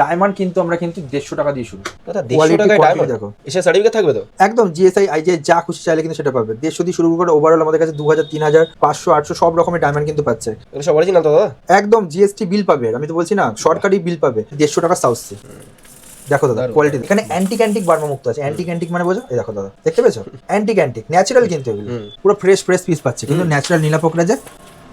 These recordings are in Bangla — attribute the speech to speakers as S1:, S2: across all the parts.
S1: ডায়মন্ড কিন্তু আমরা কিন্তু দেড়শো টাকা দিয়ে শুরু। দেখো।
S2: এসে সার্টিফিকেট থাকবে তো?
S1: একদম জিএসআই আইজিআই যা খুশি চাইলে কিন্তু সেটা পাবে। দেড়শো দিয়ে শুরু করে ওভারঅল আমাদের কাছে দু হাজার তিন হাজার পাঁচশো আটশো সব রকমের ডায়মন্ড কিন্তু পাচ্ছে।
S2: সব অরিজিনাল তো দাদা?
S1: একদম জিএসটি বিল পাবে। আমি তো বলছি না সরকারি বিল পাবে। দেড়শো টাকা সাউসি দেখো দাদা কোয়ালিটি এখানে অ্যান্টি ক্যান্টিক বার্মা মুক্ত আছে। অ্যান্টি ক্যান্টিক মানে বোঝো? এই দেখো দাদা দেখতে পেয়েছ? অ্যান্টি ক্যান্টিক ন্যাচারাল কিন্তু এগুলো। পুরো ফ্রেশ ফ্রেশ পিস পাচ্ছে। কিন্তু ন্যাচারাল নীলা পোকরা যে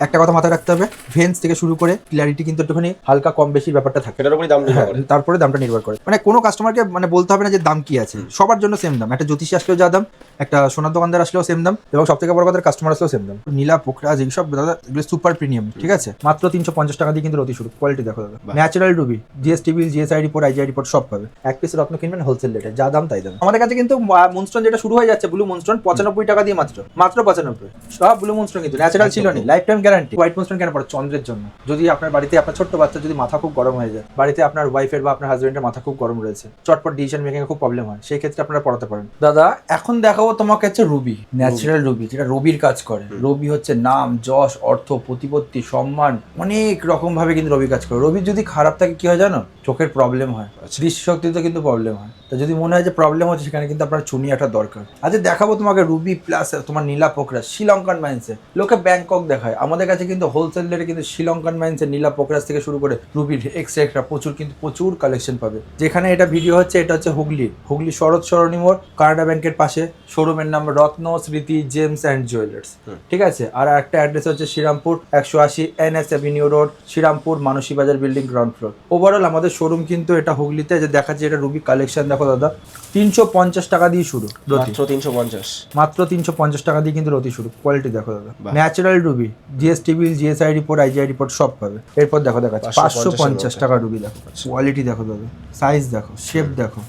S1: একটা কথা মাথায় রাখতে হবে ভেন্স থেকে শুরু করে ক্লিয়ারিটি কিন্তু একটুখানি হালকা কম বেশি ব্যাপারটা থাকে।
S2: সেটার উপরই দাম নির্ভর
S1: হ্যাঁ, তারপরে দামটা নির্ভর করে। মানে কোনো কাস্টমারকে মানে বলতে হবে না যে দাম কি আছে। সবার জন্য সেম দাম। একটা জ্যোতিষী আসলেও যা দাম একটা সোনার দোকানদার আসলেও সেম দাম এবং সব থেকে বড় কথা কাস্টমার আসলেও সেম দাম। নীলা পোকরাজ এইসব দাদা এগুলো সুপার প্রিমিয়াম ঠিক আছে? মাত্র তিনশো পঞ্চাশ টাকা দিয়ে কিন্তু রতি শুরু। কোয়ালিটি দেখো দাদা। Natural ruby GST bill GSI report IGI report সব পাবে। এক পিস রত্ন কিনবেন হোলসেল রেটে যা দাম তাই দাম। আমাদের কাছে কিন্তু মুনস্টোন যেটা শুরু হয়ে যাচ্ছে ব্লু মুনস্টোন পঁচানব্বই টাকা দিয়ে মাত্র। মাত্র পঁচানব্বই। সব ব্লু মুনস্টোন কিন্তু ন্যাচারাল ছিল না। Life time guarantee white moonstone কেন পড়ে? চন্দ্রের জন্য। যদি আপনার বাড়িতে আপনার ছোট্ট বাচ্চা যদি মাথা খুব গরম হয়ে যায় বাড়িতে আপনার ওয়াইফের বা আপনার হাজবেন্ডের মাথা খুব গরম রয়েছে চটপট ডিসিশন মেকিং খুব প্রবলেম হয় সেই ক্ষেত্রে আপনারা পড়াতে পারেন। দাদা এখন দেখাবো তোমাকে হচ্ছে রুবি ন্যাচারাল রুবি যেটা রবির কাজ করে। রবি হচ্ছে নাম যশ অর্থ প্রতিপত্তি সম্মান অনেক রকম ভাবে কিন্তু রবি কাজ করে। রবি যদি খারাপ থাকে কি হয় জানো? চোখের প্রবলেম হয়। দৃষ্টিশক্তিতে কিন্তু প্রবলেম হয়। তো যদি মনে হয় যে প্রবলেম হচ্ছে সেখানে কিন্তু আপনার চুনি একটা দরকার। আচ্ছা দেখাবো তোমাকে রুবি প্লাস তোমার নীলা পোকরা শ্রীলঙ্কান মাইন্সে লোকে ব্যাংকক দেখায়। আমাদের কাছে কিন্তু হোলসেল রেটে কিন্তু শ্রীলঙ্কান মাইন্সে নীলা পোকরাস থেকে শুরু করে রুবির এক্সট্রা প্রচুর কিন্তু প্রচুর কালেকশন পাবে। যেখানে এটা ভিডিও হচ্ছে এটা হচ্ছে হুগলি। হুগলি শরৎ সরণী মোড় কানাডা ব্যাংকের পাশে। শোরুমের নাম রত্ন স্মৃতি জেমস অ্যান্ড জুয়েলার্স ঠিক আছে? আর একটা অ্যাড্রেস হচ্ছে শ্রীরামপুর একশো আশি N S avenue road Srirampur Manasi Bazar building ground floor overall আমাদের শোরুম কিন্তু এটা হুগলিতে যে দেখাচ্ছে এটা রুবি কালেকশন দেখো দাদা। তিনশো পঞ্চাশ টাকা দিয়ে শুরু
S2: মাত্র তিনশো পঞ্চাশ।
S1: মাত্র তিনশো পঞ্চাশ টাকা দিয়ে কিন্তু রতি শুরু। কোয়ালিটি দেখো দাদা। Natural ruby GST bill GSI report IGI report সব পাবে। এরপর দেখো দেখাচ্ছে পাঁচশো পঞ্চাশ টাকা। রুবি দেখো। কোয়ালিটি দেখো দাদা। সাইজ দেখো শেপ দেখো।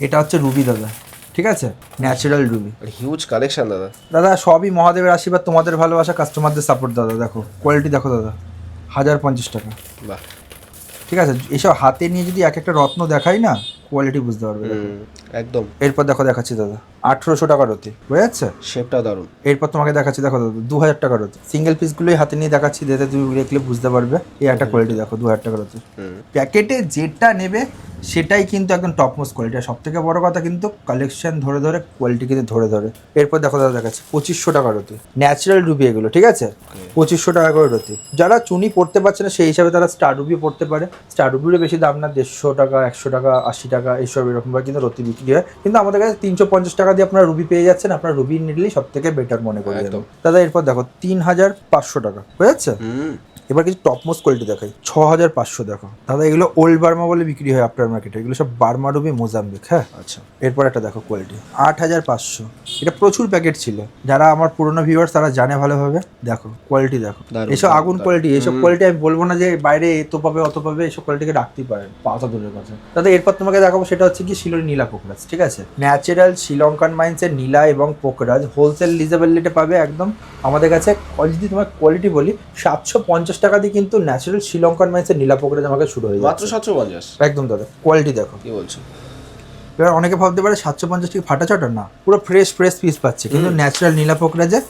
S1: এটা হচ্ছে রুবি দাদা। ঠিক আছে? ন্যাচারাল রুবি
S2: হিউজ কালেকশন দাদা।
S1: দাদা সবই মহাদেবের আশীর্বাদ তোমাদের ভালোবাসা কাস্টমারদের সাপোর্ট দাদা দেখো। কোয়ালিটি দেখো দাদা। হাজার পঞ্চাশ টাকা।
S2: বাহ।
S1: ঠিক আছে? এসব হাতে নিয়ে যদি এক একটা রত্ন দেখাই না কোয়ালিটি বুঝতে পারবে। দেখো।
S2: একদম।
S1: এরপর দেখো দেখাচ্ছি দাদা আঠেরোশো টাকার রতি বুঝে যাচ্ছে?
S2: শেপটা দারুণ।
S1: এরপর তোমাকে দেখাচ্ছি দেখো দাদা দু হাজার টাকার হতে সিঙ্গেল পিসগুলোই হাতে নিয়ে দেখাচ্ছি যাতে তুমি দেখলে বুঝতে পারবে। এই একটা কোয়ালিটি দেখো দু হাজার টাকার হতে প্যাকেটে যেটা নেবে সেটাই কিন্তু একদম টপ মোস্ট কোয়ালিটি আর সব থেকে বড় কথা কিন্তু কালেকশন ধরে ধরে কোয়ালিটি কিন্তু ধরে ধরে। এরপর দেখো দাদা দেখাচ্ছি পঁচিশশো টাকার হতে ন্যাচারাল রুবি এগুলো ঠিক আছে? পঁচিশশো টাকা করে রতি। যারা চুনি পড়তে পারছে না সেই হিসাবে তারা স্টার রুবি পড়তে পারে। স্টার রুবিরও বেশি দাম না দেড়শো টাকা একশো টাকা আশি টাকা এইসব এরকমভাবে কিন্তু রতি বিক্রি হয় কিন্তু আমাদের কাছে তিনশো পঞ্চাশ টাকা দিয়ে আপনার রুবি পেয়ে যাচ্ছেন আপনার রুবি নিলেই সব থেকে বেটার মনে করি। দাদা এরপর দেখো তিন হাজার পাঁচশো টাকা বুঝেছে এবার কিছু টপ মোস্ট কোয়ালিটি দেখাই। ছ হাজার পাঁচশো দেখো। দাদা এগুলো ওল্ড বার্মা বলে বিক্রি হয় আফটার মার্কেটে এগুলো সব বার্মা রুবি মোজাম্বিক হ্যাঁ?
S2: আচ্ছা।
S1: এরপর একটা দেখো কোয়ালিটি আট হাজার পাঁচশো। এটা প্রচুর প্যাকেট ছিল। যারা আমার পুরনো ভিউয়ার্স তারা জানে ভালোভাবে। দেখো কোয়ালিটি দেখো। এসব আগুন কোয়ালিটি এসব কোয়ালিটি আমি বলব না যে বাইরে এত পাবে অত পাবে এসব কোয়ালিটিকে রাখতেই পারেন। পাতা দূরের কথা। দাদা এরপর তোমাকে দেখাবো সেটা হচ্ছে কি শিলোর নীলা পোকরাজ ঠিক আছে? ন্যাচারাল শ্রীলঙ্কান মাইন্সের নীলা এবং পোকরাজ হোলসেল লিজেবল রেটে পাবে একদম আমাদের কাছে। যদি তোমার কোয়ালিটি বলি সাতশো পঞ্চাশ টাকা দিয়ে কিন্তু ন্যাচারাল শ্রীলঙ্কান মাইন্সের নীলা পোকরাজ আমাকে শুরু হয়ে
S2: মাত্র সাতশো পঞ্চাশ।
S1: একদম দাদা কোয়ালিটি দেখো।
S2: কি বলছো?
S1: এবার অনেকে ভাবতে পারে সাতশো পঞ্চাশ টাকা ফাটা চটা না পুরো ফ্রেশ ফ্রেশ পিস পাচ্ছে। কিন্তু ন্যাচারাল নীলা পোকরাজে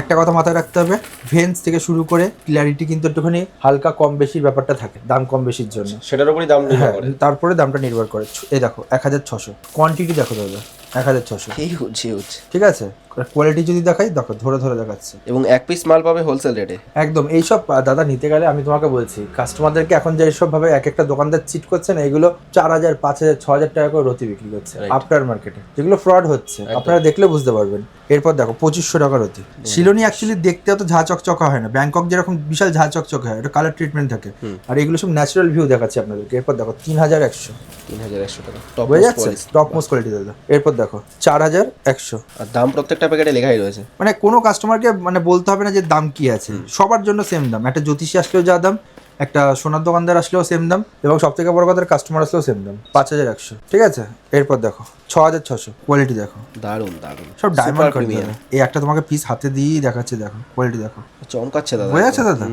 S1: একটা কথা মাথায় রাখতে হবে ভেন্স থেকে শুরু করে ক্লিয়ারিটি কিন্তু একটুখানি হালকা কম বেশির ব্যাপারটা থাকে দাম কম বেশির জন্য।
S2: সেটার উপরই দাম
S1: হ্যাঁ তারপরে দামটা নির্ভর করে। এই দেখো এক হাজার ছশো। কোয়ান্টিটি দেখো দাদা। এক হাজার ছশো
S2: হিউজ হিউজ
S1: ঠিক আছে? কোয়ালিটি যদি দেখাই দেখো ধরে ধরে দেখাচ্ছে।
S2: এবং এক পিস মাল পাবে হোলসেল রেটে
S1: একদম এইসব দাদা নিতে গেলে আমি তোমাকে বলছি কাস্টমারদেরকে এখন যে এইসব ভাবে এক একটা দোকানদার চিট করছে না এগুলো চার হাজার পাঁচ হাজার ছ হাজার টাকা করে রতি বিক্রি করছে আফটার মার্কেটে যেগুলো ফ্রড হচ্ছে আপনারা দেখলে বুঝতে পারবেন। এরপর দেখো পঁচিশশো টাকা রতি। শিলনি অ্যাকচুয়ালি দেখতে অত ঝা চকচকা হয় না। ব্যাংকক যেরকম বিশাল ঝা চকচকা হয় এটা কালার ট্রিটমেন্ট থাকে। আর এগুলো সব ন্যাচারাল ভিউ দেখাচ্ছে আপনাদেরকে। এরপর দেখো তিন হাজার একশো।
S2: তিন হাজার একশো টাকা। টপ
S1: বোঝা যাচ্ছে? টপ মোস্ট কোয়ালিটি দাদা। এরপর দেখো চার হাজার একশো।
S2: আর দাম প্রত্যেকটা প্যাকেটে লেখাই রয়েছে।
S1: মানে কোনো কাস্টমারকে মানে বলতে হবে না যে দাম কি আছে। সবার জন্য সেম দাম। একটা জ্যোতিষী আসলেও যা দাম একটা সোনার দোকানদার আসলেও সেম দাম এবং সব থেকে বড় কথা কাস্টমার আসলেও সেম দাম। পাঁচ হাজার একশো। ঠিক আছে? এরপর দেখো ছ হাজার ছশো। কোয়ালিটি দেখো।
S2: দারুণ দারুণ।
S1: সব ডায়মন্ড
S2: প্রিমিয়াম
S1: এই একটা তোমাকে পিস হাতে দিয়েই দেখাচ্ছে দেখো। কোয়ালিটি দেখো।
S2: চমকাচ্ছে দাদা।
S1: বোঝা যাচ্ছে দাদা?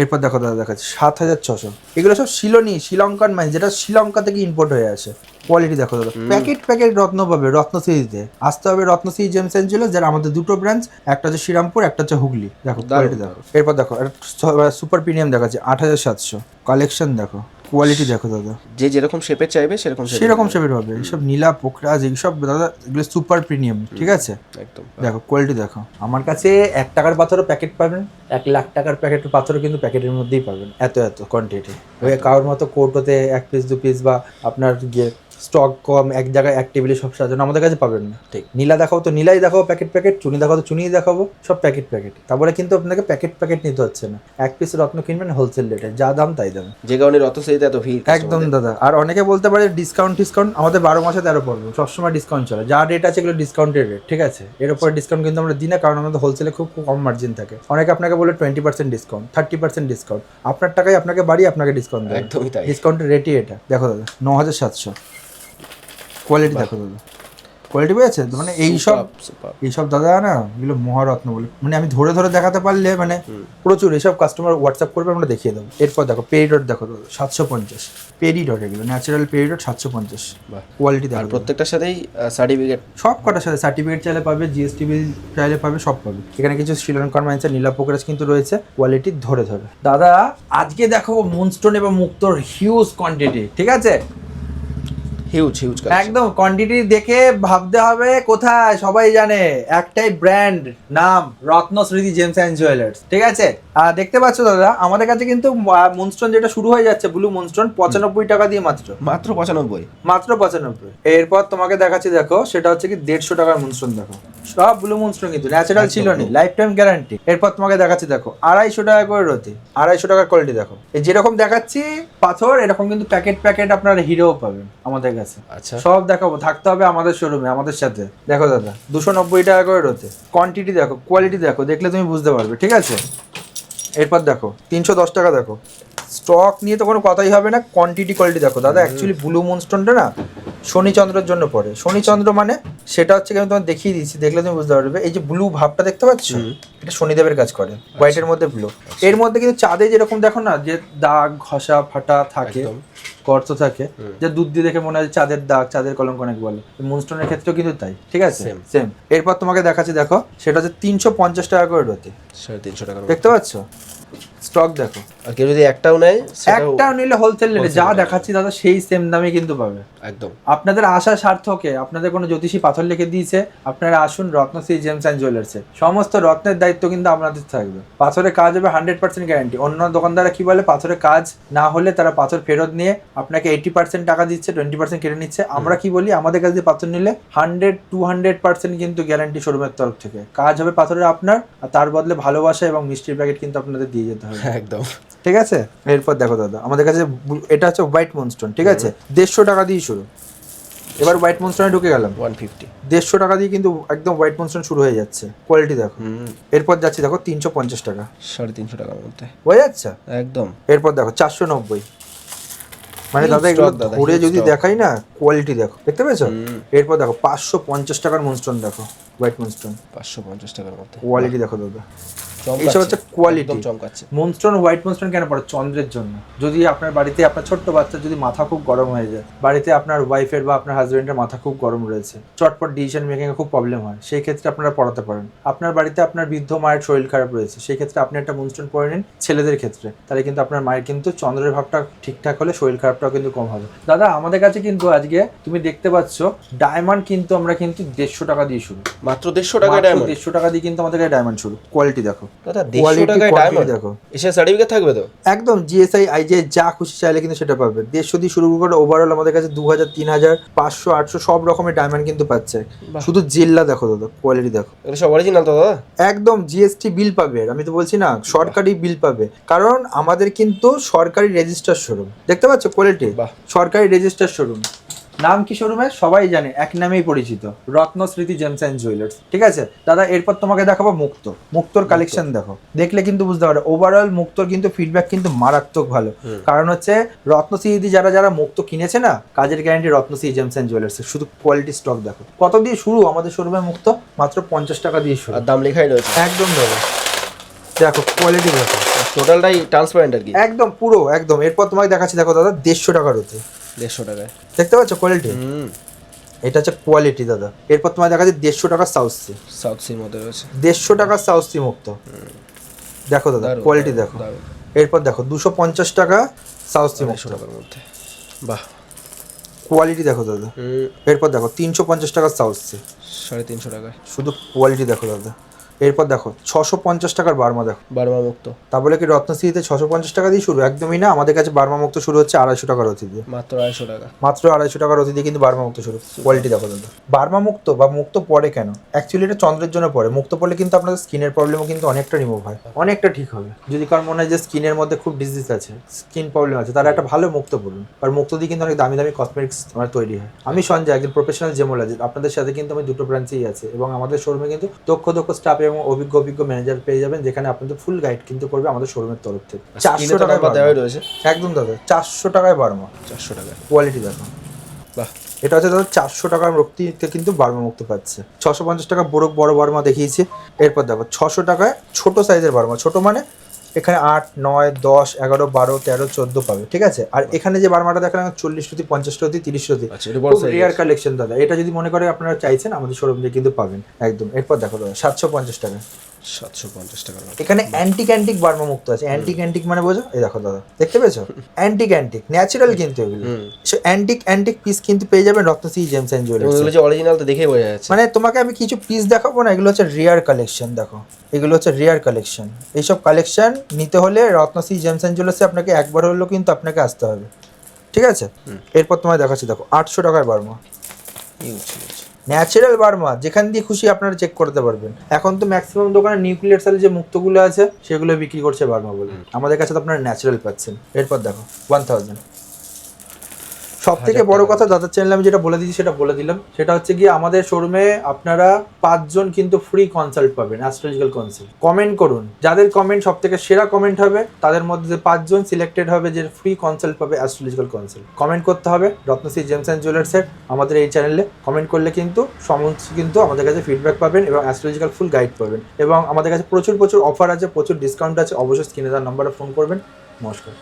S1: এরপর দেখো দাদা দেখাচ্ছে সাত হাজার ছশো। এগুলো সব শিলনি শ্রীলঙ্কান মাইন যেটা শ্রীলঙ্কা থেকে ইম্পোর্ট হয়ে আসে। কোয়ালিটি দেখো দাদা। প্যাকেট প্যাকেট রত্ন পাবে রত্ন সিরিজে আসতে হবে Ratna series gems and jewellers যারা আমাদের দুটো ব্রাঞ্চ একটা হচ্ছে শ্রীরামপুর একটা হচ্ছে হুগলি। দেখো কোয়ালিটি দেখো। এরপর দেখো সুপার প্রিমিয়াম দেখাচ্ছে আট হাজার সাতশো। কালেকশন দেখো কোয়ালিটি দেখো দাদা।
S2: যে যেরকম শেপে চাইবে সেরকম
S1: সেরকম শেপের পাবে। এইসব নীলা পোকরাজ এইসব দাদা এগুলো সুপার প্রিমিয়াম ঠিক আছে?
S2: একদম।
S1: দেখো কোয়ালিটি দেখো। আমার কাছে এক টাকার পাথরও প্যাকেট পাবেন এক লাখ টাকার প্যাকেট পাথরও কিন্তু প্যাকেটের মধ্যেই পাবেন। এত এত কোয়ান্টিটি ওই কারোর মতো কোর্টোতে এক পিস দু পিস বা আপনার গিয়ে স্টক কম এক জায়গায় এক টেবিলে সব সাজানো আমাদের কাছে পাবেন না।
S2: ঠিক।
S1: নীলা দেখাও তো নীলাই দেখাবো প্যাকেট প্যাকেট চুনি দেখাও তো চুনি দেখাবো সব প্যাকেট প্যাকেট তারপরে কিন্তু আপনাকে প্যাকেট প্যাকেট নিতে হচ্ছে না। এক পিস রত্ন কিনবেন হোলসেল রেটে যা দাম তাই দাম।
S2: যে কারণে রথশ্রীতে এত ভিড়
S1: একদম দাদা। আর অনেকে বলতে পারে ডিসকাউন্ট ডিসকাউন্ট আমাদের বারো মাসে তেরো পড়বে সবসময় ডিসকাউন্ট চলে। যা রেট আছে এগুলো ডিসকাউন্টের রেট ঠিক আছে? এর উপরে ডিসকাউন্ট কিন্তু আমরা দিই না কারণ আমাদের হোলসেলে খুব কম মার্জিন থাকে। অনেকে আপনাকে বলে twenty percent discount thirty percent discount আপনার টাকায় আপনাকে বাড়ি আপনাকে ডিসকাউন্ট দেবে
S2: একদমই তাই।
S1: ডিসকাউন্টের রেটই এটা। দেখো দাদা ন হাজার সাতশো। কোয়ালিটি দেখো দাদা। কোয়ালিটি পেয়েছে? মানে এইসব এইসব দাদা না এগুলো মহারত্ন বলে। মানে আমি ধরে ধরে দেখাতে পারলে মানে প্রচুর এইসব কাস্টমার হোয়াটসঅ্যাপ করবে আমরা দেখিয়ে দেবো। এরপর দেখো পেরিডট দেখো দাদা সাতশো পঞ্চাশ। পেরিডট এগুলো ন্যাচারাল পেরিডট সাতশো পঞ্চাশ। কোয়ালিটি দেখো
S2: প্রত্যেকটার সাথেই সার্টিফিকেট
S1: সব কটার সাথে সার্টিফিকেট চাইলে পাবে জিএসটি বিল চাইলে পাবে সব পাবে। এখানে কিছু শ্রীলঙ্কার মাইন্সের নীলা পোকরাজ কিন্তু রয়েছে কোয়ালিটি ধরে ধরে। দাদা আজকে দেখো মুনস্টোন এবং মুক্তোর হিউজ কোয়ান্টিটি ঠিক আছে?
S2: হিউজ হিউজ
S1: একদম কোয়ান্টিটি দেখে ভাবতে হবে কোথায় সবাই জানে। একটাই ব্র্যান্ড নাম রত্ন স্মৃতি জেমস অ্যান্ড জুয়েলার্স ঠিক আছে? আর দেখতে পাচ্ছ দাদা আমাদের কাছে কিন্তু মনস্টোন যেটা শুরু হয়ে যাচ্ছে ব্লু মনস্টোন পঁচানব্বই টাকা দিয়ে মাত্র।
S2: মাত্র পঁচানব্বই?
S1: মাত্র পঁচানব্বই। এরপর তোমাকে দেখাচ্ছি দেখো সেটা হচ্ছে কি দেড়শো টাকার মনস্টোন দেখো। সব ব্লু মুনস্টোন কিন্তু ন্যাচারাল ছিল নি লাইফ টাইম গ্যারান্টি এরপর তোমাকে দেখাচ্ছি দেখো আড়াইশো টাকা করে রতি আড়াইশো টাকার কোয়ালিটি দেখো। যেরকম দেখাচ্ছি পাথর এরকম কিন্তু প্যাকেট প্যাকেট আপনার হিরো পাবেন আমাদের কাছে।
S2: আচ্ছা।
S1: সব দেখাবো থাকতে হবে আমাদের শোরুমে আমাদের সাথে। দেখো দাদা দুশো নব্বই টাকা করে রোতে। কোয়ান্টিটি দেখো কোয়ালিটি দেখো দেখলে তুমি বুঝতে পারবে ঠিক আছে? এরপর দেখো তিনশো দশ টাকা দেখো। স্টক নিয়ে তো কোনো কথাই হবে না কোয়ান্টিটি কোয়ালিটি দেখো। দাদা অ্যাকচুয়ালি ব্লু মুনস্টোনটা না শনিচন্দ্রের জন্য পড়ে। শনিচন্দ্র মানে সেটা হচ্ছে আমি তোমার দেখিয়ে দিচ্ছি দেখলে তুমি বুঝতে পারবে। এই যে ব্লু ভাবটা দেখতে পাচ্ছ? এটা শনিদেবের কাজ করে হোয়াইটের মধ্যে ব্লু এর মধ্যে কিন্তু চাঁদে যেরকম দেখো না যে দাগ ঘষা ফাটা থাকে গর্ত থাকে যে দুধ দিয়ে দেখে মনে হয় চাঁদের দাগ চাঁদের কলঙ্ক অনেক বলে। মুনস্টোনের ক্ষেত্রেও কিন্তু তাই ঠিক আছে? সেম এরপর তোমাকে দেখাচ্ছি দেখো সেটা হচ্ছে তিনশো পঞ্চাশ টাকা করে রতি।
S2: সাড়ে তিনশো টাকা।
S1: দেখতে পাচ্ছ? স্টক দেখো।
S2: আর কেউ যদি একটাও নেয়
S1: একটাও নিলে হোলসেল রেটে যা দেখাচ্ছি দাদা সেই সেম দামে কিন্তু পাবে।
S2: একদম।
S1: আপনাদের আশা সার্থকে আপনাদের কোনো জ্যোতিষী পাথর লিখে দিয়েছে আপনারা আসুন রত্নশ্রী জেমস অ্যান্ড জুয়েলার্সে সমস্ত রত্নের দায়িত্ব কিন্তু আপনাদের থাকবে। পাথরের কাজ হবে হান্ড্রেড পার্সেন্ট গ্যারান্টি অন্য দোকানদাররা কি বলে? পাথরের কাজ না হলে তারা পাথর ফেরত নিয়ে আপনাকে এইটি পার্সেন্ট টাকা দিচ্ছে টোয়েন্টি পার্সেন্ট কেটে নিচ্ছে। আমরা কি বলি? আমাদের কাছে পাথর নিলে হান্ড্রেড টু হান্ড্রেড পার্সেন্ট কিন্তু গ্যারান্টি শোরুমের তরফ থেকে। কাজ হবে পাথরের আপনার আর তার বদলে ভালোবাসা এবং মিষ্টির প্যাকেট কিন্তু আপনাদের দিয়ে যেতে হবে।
S2: একদম।
S1: ঠিক আছে? এরপর দেখো দাদা আমাদের কাছে এটা হচ্ছে হোয়াইট মনস্টোন ঠিক আছে? দেড়শো টাকা দিয়ে শুরু। এবার হোয়াইট মনস্টোনে ঢুকে গেলাম।
S2: ওয়ান ফিফটি
S1: দেড়শো টাকা দিয়ে কিন্তু একদম হোয়াইট মনস্টোন শুরু হয়ে যাচ্ছে। কোয়ালিটি দেখো। এরপর যাচ্ছি দেখো তিনশো পঞ্চাশ টাকা।
S2: সাড়ে তিনশো টাকার মধ্যে।
S1: হয়ে যাচ্ছে?
S2: একদম।
S1: এরপর দেখো চারশো নব্বই। মানে দাদা এগুলো ধরে যদি দেখাই না কোয়ালিটি দেখো। দেখতে পেয়েছ? এরপর দেখো পাঁচশো পঞ্চাশ টাকার মনস্টোন দেখো হোয়াইট মনস্টোন
S2: পাঁচশো পঞ্চাশ টাকার মধ্যে।
S1: কোয়ালিটি দেখো দাদা। এইসব হচ্ছে।
S2: একদম চমকাচ্ছে।
S1: মুনস্টোন হোয়াইট মুনস্টোন কেন পড়ে? চন্দ্রের জন্য। যদি আপনার বাড়িতে আপনার ছোট্ট বাচ্চার যদি মাথা খুব গরম হয়ে যায় বাড়িতে আপনার ওয়াইফের বা আপনার হাজবেন্ডের মাথা খুব গরম রয়েছে চটপট ডিসিশন মেকিং এ খুব প্রবলেম হয় সেই ক্ষেত্রে আপনারা পড়াতে পারেন। আপনার বাড়িতে আপনার বৃদ্ধ মায়ের শরীর খারাপ রয়েছে সেই ক্ষেত্রে আপনি একটা মুনস্টোন পরে নিন ছেলেদের ক্ষেত্রে। তাহলে কিন্তু আপনার মায়ের কিন্তু চন্দ্রের ভাবটা ঠিকঠাক হলে শরীর খারাপটাও কিন্তু কম হবে। দাদা আমাদের কাছে কিন্তু আজকে তুমি দেখতে পাচ্ছ ডায়মন্ড কিন্তু আমরা কিন্তু দেড়শো টাকা দিয়ে শুরু।
S2: মাত্র দেড়শো টাকা
S1: দেড়শো টাকা দিয়ে কিন্তু আমাদের কাছে ডায়মন্ড শুরু। কোয়ালিটি দেখো।
S2: দাদা দেড়শো টাকায় ডায়মন্ড
S1: দেখো।
S2: এসে সার্টিফিকেট থাকবে তো?
S1: একদম জিএসআই আইজিআই যা খুশি চাইলে কিন্তু সেটা পাবে। দেড়শো দিয়ে শুরু করে ওভারঅল আমাদের কাছে দু হাজার তিন হাজার পাঁচশো আটশো সব রকমের ডায়মন্ড কিন্তু পাচ্ছে। শুধু জেল্লা দেখো দাদা কোয়ালিটি দেখো।
S2: এটা সব অরিজিনাল তো দাদা?
S1: একদম জিএসটি বিল পাবে। আমি তো বলছি না সরকারি বিল পাবে। কারণ আমাদের কিন্তু সরকারি রেজিস্টার শোরুম দেখতে পাচ্ছ কোয়ালিটি সরকারি রেজিস্টার শোরুম নাম কি শোরুমের সবাই জানে এক নামেই পরিচিত। রত্ন স্মৃতি জেমস অ্যান্ড জুয়েলার্স। ঠিক আছে? দাদা এরপর তোমাকে দেখাবো মুক্ত। মুক্তর কালেকশন দেখো। দেখলে কিন্তু বুঝতে পারো ওভারঅল মুক্তর কিন্তু ফিডব্যাক কিন্তু মারাত্মক ভালো। কারণ হচ্ছে রত্ন স্মৃতি যারা যারা মুক্ত কিনেছে না কাজের guarantee Ratna Smriti gems and jewellers শুধু কোয়ালিটি স্টক দেখো। কত দিয়ে শুরু আমাদের শোরুমে মুক্ত? মাত্র পঞ্চাশ টাকা দিয়ে শুরু।
S2: আর দাম লেখাই রয়েছে।
S1: একদম দাদা দেখো কোয়ালিটি দেখো।
S2: টোটালটাই ট্রান্সপারেন্ট আর কি।
S1: একদম পুরো একদম। এরপর তোমাকে দেখাচ্ছি দেখো দাদা দেড়শো টাকার হতে
S2: দেড়শো টাকায়।
S1: দেখতে পাচ্ছ কোয়ালিটি
S2: হুম।
S1: এটা হচ্ছে কোয়ালিটি দাদা। এরপর তোমায় দেখাচ্ছি দেড়শো টাকার সাউথ সি
S2: সাউথ সির মধ্যে রয়েছে।
S1: দেড়শো টাকার সাউথ সি মুক্ত। দেখো দাদা কোয়ালিটি দেখো। এরপর দেখো দুশো পঞ্চাশ টাকা সাউথ সি
S2: আড়াইশো টাকার মধ্যে। বাহ।
S1: কোয়ালিটি দেখো দাদা। এরপর দেখো তিনশো পঞ্চাশ টাকার সাউথ সি
S2: সাড়ে তিনশো টাকায়।
S1: শুধু কোয়ালিটি দেখো দাদা। এরপর দেখো ছশো পঞ্চাশ টাকার বার্মা দেখো।
S2: বারমা মুক্ত।
S1: তা বলে কি রত্নশ্রীতে ছশো পঞ্চাশ টাকা দিয়ে শুরু? একদমই না আমাদের কাছে বার্মা মুক্ত শুরু হচ্ছে আড়াইশো টাকার অতি দিয়ে।
S2: মাত্র আড়াইশো টাকা।
S1: মাত্র আড়াইশো টাকার অতি দিয়ে কিন্তু বার্মা মুক্ত শুরু। কোয়ালিটি দেখো দাদা বার্মা মুক্ত বা মুক্ত পড়ে কেন? অ্যাকচুয়ালি এটা চন্দ্রের জন্য পড়ে। মুক্ত পড়লে কিন্তু আপনাদের স্কিনের প্রবলেমও কিন্তু অনেকটা রিমুভ হয়। অনেকটা ঠিক হবে। যদি কার মনে হয় যে স্কিনের মধ্যে খুব ডিজিজ আছে স্কিন প্রবলেম আছে তারা একটা ভালো মুক্ত পড়ুন। আর মুক্ত দিয়ে কিন্তু অনেক দামি দামি কসমেটিক্স আমার তৈরি হয়। আমি সঞ্জয় একজন প্রফেশনাল জেমোলজিস্ট আপনাদের সাথে কিন্তু আমি দুটো ব্রাঞ্চেই আছে এবং আমাদের শোরুমে কিন্তু দক্ষ দক্ষ স্টাফ এবং অভিজ্ঞ অভিজ্ঞ ম্যানেজার পেয়ে যাবেন যেখানে আপনাদের ফুল গাইড কিন্তু করবে আমাদের শোরুমের তরফ থেকে। চারশো টাকায়
S2: টাকা দেওয়াই রয়েছে।
S1: একদম দাদা চারশো টাকায় বার্মা।
S2: চারশো টাকায়।
S1: কোয়ালিটি দেখো
S2: বাহ।
S1: এটা হচ্ছে দাদা চারশো টাকার মুক্তিতে কিন্তু বার্মা মুক্ত পাচ্ছে। ছশো পঞ্চাশ টাকা বড় বড় বার্মা দেখিয়েছে। এরপর দেখো ছশো টাকায় ছোট সাইজের বার্মা। ছোট মানে এখানে আট নয় দশ এগারো বারো তেরো চোদ্দ পাবে ঠিক আছে? আর এখানে যে বারমাটা দেখালাম চল্লিশ রুতি পঞ্চাশ রুতি তিরিশ রুতি রেয়ার কালেকশন দাদা। এটা যদি মনে করে আপনারা চাইছেন আমাদের শোরুম দিয়ে কিন্তু পাবেন একদম। এরপর দেখো দাদা সাতশো পঞ্চাশ টাকা।
S2: সাতশো পঞ্চাশ টাকার মধ্যে
S1: এখানে অ্যান্টিক অ্যান্টিক বার্মা মুক্ত আছে অ্যান্টিক অ্যান্টিক মানে বোঝো? এই দেখো দাদা দেখতে পেয়েছ? অ্যান্টিক অ্যান্টিক ন্যাচারাল কিন্তু এগুলো। সো অ্যান্টিক অ্যান্টিক পিস কিন্তু পেয়ে যাবেন রত্নশ্রী জেমস
S2: এবং
S1: জুয়েলার্স।
S2: এগুলো যে অরিজিনাল তো দেখেই বোঝা যাচ্ছে।
S1: মানে তোমাকে আমি কিছু পিস দেখাবো না এগুলো হচ্ছে রেয়ার কালেকশন দেখো। এগুলো হচ্ছে রেয়ার কালেকশন এইসব কালেকশন নিতে হলে রত্নশ্রী জেমস অ্যান্ড জুয়েলার্সে আপনাকে একবার হলেও কিন্তু আপনাকে আসতে হবে। ঠিক আছে? এরপর তোমায় দেখাচ্ছি দেখো আটশো টাকার বার্মা।
S2: ইউজ
S1: ন্যাচারাল বার্মা যেখান দিয়ে খুশি আপনারা চেক করতে পারবেন। এখন তো ম্যাক্সিমাম দোকানে নিউক্লিয়ার সালে যে মুক্তগুলো আছে সেগুলো বিক্রি করছে বার্মা বলে। আমাদের কাছে তো আপনারা ন্যাচারাল পাচ্ছেন। এরপর দেখো ওয়ান থাউজেন্ড সব থেকে বড় কথা দাদার চ্যানেলে আমি যেটা বলে দিচ্ছি সেটা বলে দিলাম। সেটা হচ্ছে গিয়ে আমাদের শোরুমে আপনারা পাঁচজন কিন্তু ফ্রি কনসাল্ট পাবেন অ্যাস্ট্রোলজিক্যাল কনসাল্ট কমেন্ট করুন। যাদের কমেন্ট সব থেকে সেরা কমেন্ট হবে তাদের মধ্যে যে পাঁচজন সিলেক্টেড হবে যে ফ্রি কনসাল্ট পাবে অ্যাস্ট্রোলজিক্যাল কনসাল্ট কমেন্ট করতে হবে রত্নশ্রী জেমস অ্যান্ড জুয়েলার্সের আমাদের এই চ্যানেলে কমেন্ট করলে কিন্তু সমস্ত কিন্তু আমাদের কাছে ফিডব্যাক পাবেন এবং অ্যাস্ট্রোলজিক্যাল ফুল গাইড পাবেন। এবং আমাদের কাছে প্রচুর প্রচুর অফার আছে প্রচুর ডিসকাউন্ট আছে অবশ্যই স্ক্রিনে তার নাম্বারে ফোন করবেন। নমস্কার।